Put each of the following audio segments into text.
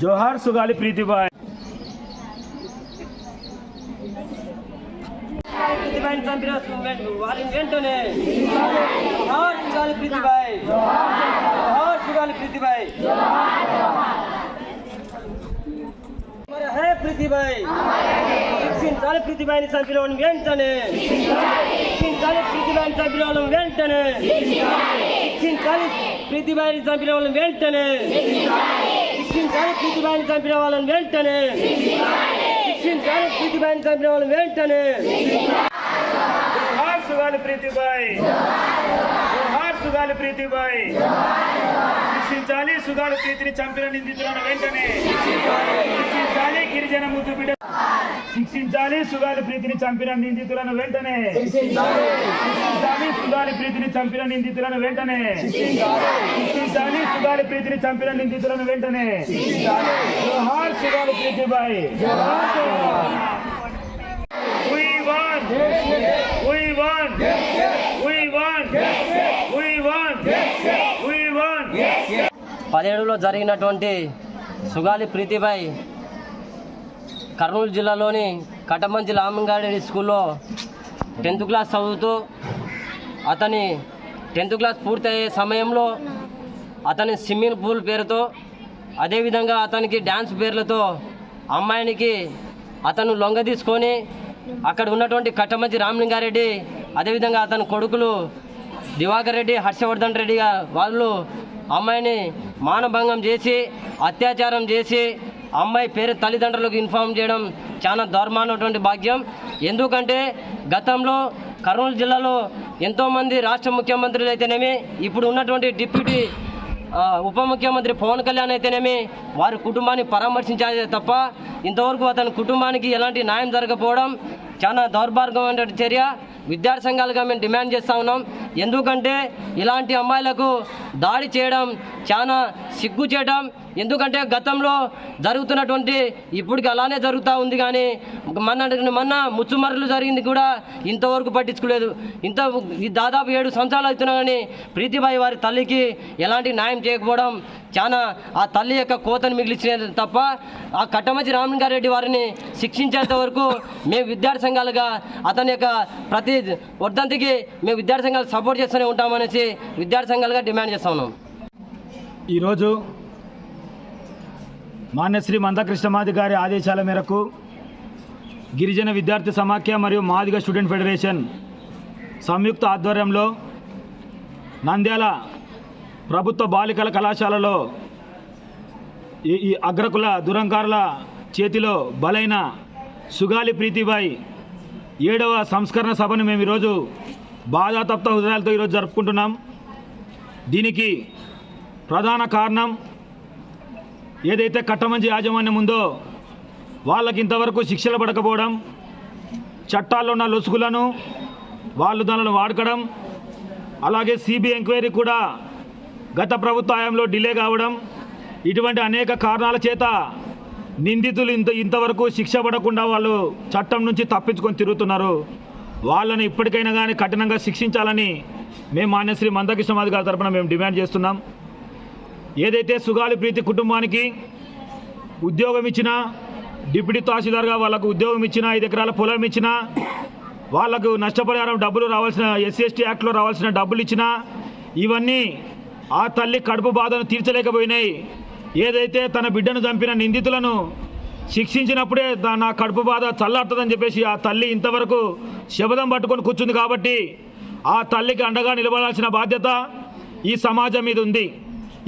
జోహార్ సుగాలి ప్రీతిబాయ్ ప్రీతిబాయిని చంపిన సు- వారిని వెంటనే జోహార్ సుగాలి ప్రీతిబాయ్ జోహార్ సుగాలి ప్రీతిబాయ్ మరి హే ప్రీతిబాయ్ శిక్షించాలి ప్రీతిబాయిని చంపిన వాళ్ళని వెంటనే శిక్షించాలి ప్రీతిబాయిని చంపిన వాళ్ళని వెంటనే శిక్షించాలి ప్రీతిబాయిని చంపిన వాళ్ళని వెంటనే. శిక్షించాలి ప్రీతిబాయిని చంపిన వాళ్ళని వెంటనే. శిక్షించాలి ప్రీతిబాయిని చంపిన వాళ్ళని వెంటనే. జోహార్ సుగాలి ప్రీతిబాయ్ జోహార్ సుగాలి ప్రీతిబాయ్ శిక్షించాలి సుగాలి ప్రీతిని చంపిన నిందితులను వెంటనే. శిక్షించాలి గిరిజన ముద్దు బిడ్డ. శిక్షించాలి సుగాలి ప్రీతిని చంపిన నిందితులను వెంటనే. శిక్షించాలి. సుగాలి ప్రీతిని చంపిన నిందితులను వెంటనే. శిక్షించాలి. సుగాలి ప్రీతిని చంపిన నిందితులను వెంటనే. జోహార్ Sugali Preetibai We won! We won! We won! We won! We won! పదిహేడులో జరిగినటువంటి సుగాలి ప్రీతిబాయ్ కర్నూలు జిల్లాలోని కటమంచి రామంగారెడ్డి స్కూల్లో టెన్త్ క్లాస్ చదువుతూ అతని టెన్త్ క్లాస్ పూర్తయ్యే సమయంలో అతని స్విమ్మింగ్ పూల్ పేరుతో అదేవిధంగా అతనికి డ్యాన్స్ పేర్లతో అమ్మాయినికి అతను లొంగ తీసుకొని అక్కడ ఉన్నటువంటి కట్టమంచి రామలింగారెడ్డి అదేవిధంగా అతని కొడుకులు దివాకర్ రెడ్డి హర్షవర్ధన్ రెడ్డి వాళ్ళు అమ్మాయిని మానభంగం చేసి అత్యాచారం చేసి అమ్మాయి పేరు తల్లిదండ్రులకు ఇన్ఫార్మ్ చేయడం చాలా దారుణమైనటువంటి భాగ్యం. ఎందుకంటే గతంలో కర్నూలు జిల్లాలో ఎంతోమంది రాష్ట్ర ముఖ్యమంత్రులు అయితేనేమి ఇప్పుడు ఉన్నటువంటి డిప్యూటీ ఉప ముఖ్యమంత్రి పవన్ కళ్యాణ్ అయితేనేమి వారి కుటుంబాన్ని పరామర్శించాలి తప్ప ఇంతవరకు అతని కుటుంబానికి ఎలాంటి న్యాయం జరగకపోవడం చాలా దౌర్భాగ్యమైన చర్య. విద్యార్థి సంఘాలుగా మేము డిమాండ్ చేస్తూ ఉన్నాం. ఎందుకంటే ఇలాంటి అమ్మాయిలకు దాడి చేయడం చాలా సిగ్గు చేయడం ఎందుకంటే గతంలో జరుగుతున్నటువంటి ఇప్పటికి అలానే జరుగుతూ ఉంది కానీ మన మొన్న ముచ్చుమరలు జరిగింది కూడా ఇంతవరకు పట్టించుకోలేదు. ఇంత ఈ దాదాపు ఏడు సంవత్సరాలు అవుతున్నా కానీ ప్రీతిబాయి వారి తల్లికి ఎలాంటి న్యాయం చేయకపోవడం చాలా ఆ తల్లి యొక్క కోతను మిగిలిచినది తప్ప ఆ కట్టమచి రామలింగారెడ్డి వారిని శిక్షించేంత వరకు మేము విద్యార్థి సంఘాలుగా అతని యొక్క ప్రతి వర్ధంతికి మేము విద్యార్థి సంఘాలు సపోర్ట్ చేస్తూనే ఉంటామనేసి విద్యార్థి సంఘాలుగా డిమాండ్ చేస్తా ఉన్నాం. ఈరోజు మాన్యశ్రీ మందకృష్ణమాధికారి ఆదేశాల మేరకు గిరిజన విద్యార్థి సమాఖ్య మరియు మాదిగ స్టూడెంట్ ఫెడరేషన్ సంయుక్త ఆధ్వర్యంలో నంద్యాల ప్రభుత్వ బాలికల కళాశాలలో ఈ ఈ అగ్రకుల దురంకారుల చేతిలో బలైన సుగాలి ప్రీతిబాయి ఏడవ సంస్కరణ సభను మేము ఈరోజు బాధాతప్త హృదయాలతో ఈరోజు జరుపుకుంటున్నాం. దీనికి ప్రధాన కారణం ఏదైతే కట్టమంచి యాజమాన్యం ఉందో వాళ్ళకి ఇంతవరకు శిక్షలు పడకపోవడం చట్టాల్లో ఉన్న లొసుగులను వాళ్ళు దానిని వాడకడం అలాగే సిబిఐ ఎంక్వైరీ కూడా గత ప్రభుత్వ హయాంలో డిలే కావడం ఇటువంటి అనేక కారణాల చేత నిందితులు ఇంత ఇంతవరకు శిక్ష పడకుండా వాళ్ళు చట్టం నుంచి తప్పించుకొని తిరుగుతున్నారు. వాళ్ళని ఇప్పటికైనా కానీ కఠినంగా శిక్షించాలని మేము మాన్యశ్రీ మందకృష్ణమాది గారి తరపున మేము డిమాండ్ చేస్తున్నాం. ఏదైతే సుగాలి ప్రీతి కుటుంబానికి ఉద్యోగం ఇచ్చినా డిప్యూటీ తహసీల్దార్గా వాళ్ళకు ఉద్యోగం ఇచ్చినా ఐదు ఎకరాల పొలం ఇచ్చినా వాళ్ళకు నష్టపరిహారం డబ్బులు రావాల్సిన ఎస్సీ ఎస్టీ యాక్ట్లో రావాల్సిన డబ్బులు ఇచ్చినా ఇవన్నీ ఆ తల్లి కడుపు బాధను తీర్చలేకపోయినాయి. ఏదైతే తన బిడ్డను చంపిన నిందితులను శిక్షించినప్పుడే నా కడుపు బాధ చల్లారుతుందని చెప్పేసి ఆ తల్లి ఇంతవరకు శబదం పట్టుకొని కూర్చుంది కాబట్టి ఆ తల్లికి అండగా నిలబడాల్సిన బాధ్యత ఈ సమాజం మీద ఉంది.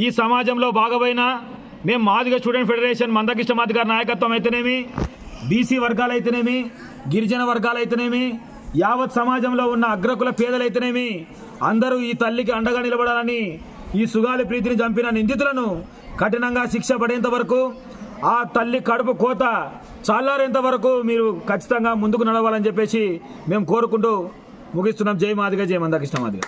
ఈ సమాజంలో భాగమైన మేము మాదిగ స్టూడెంట్ ఫెడరేషన్ మందకృష్ణ మాదిగ నాయకత్వం అయితేనేమి బీసీ వర్గాలైతేనేమి గిరిజన వర్గాలైతేనేమి యావత్ సమాజంలో ఉన్న అగ్రకుల పేదలైతేనేమి అందరూ ఈ తల్లికి అండగా నిలబడాలని ఈ సుగాలి ప్రీతిని చంపిన నిందితులను కఠినంగా శిక్ష పడేంత వరకు ఆ తల్లి కడుపు కోత చల్లారేంత వరకు మీరు ఖచ్చితంగా ముందుకు నడవాలని చెప్పేసి మేము కోరుకుంటూ ముగిస్తున్నాం. జై మాదిగా జై మందకృష్ణ మాదిగా.